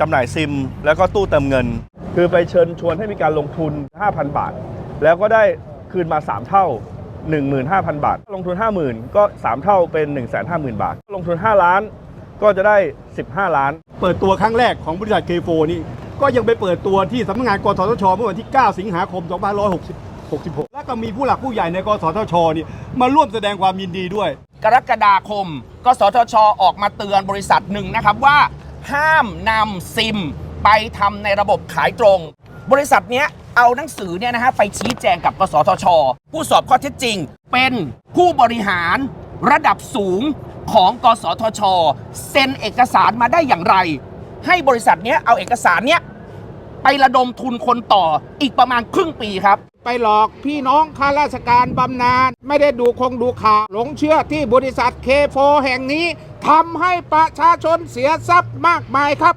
จำหน่ายซิม แล้วก็ตู้เติมเงิน คือไปเชิญชวนให้มีการลงทุน 5,000 บาท แล้วก็ได้คืนมา 3 เท่า 15,000 บาท ลงทุน 50,000 ก็ 3 เท่าเป็น 150,000 บาท ลงทุน 5 ล้านก็จะได้ 15 ล้าน เปิดตัวครั้งแรกของบริษัทเคโฟนี่ก็ยังไปเปิดตัวที่สำนักงานกสทชเมื่อวันที่ 9 สิงหาคม 2566 แล้วก็มีผู้หลักผู้ใหญ่ในกสทชนี่มาร่วมแสดงความยินดีด้วย กรกฎาคม กสทช ออกมาเตือนบริษัทหนึ่งนะครับว่า ห้ามนำซิม ไปทำในระบบขายตรง บริษัทเนี้ยเอาหนังสือเนี่ยนะฮะไปชี้แจงกับกสทช ผู้สอบข้อเท็จจริง เป็นผู้บริหารระดับสูงของกสทช เซ็นเอกสารมาได้อย่างไร ให้บริษัทเนี้ยเอาเอกสารเนี้ยไประดมทุนคนต่ออีกประมาณครึ่งปีครับ ไปหลอกพี่น้องข้าราชการบำนาญไม่ได้ดูคงดูข่าวหลงเชื่อที่บริษัทเคโฟแห่งนี้ ทำให้ประชาชนเสียทรัพย์มากมายครับ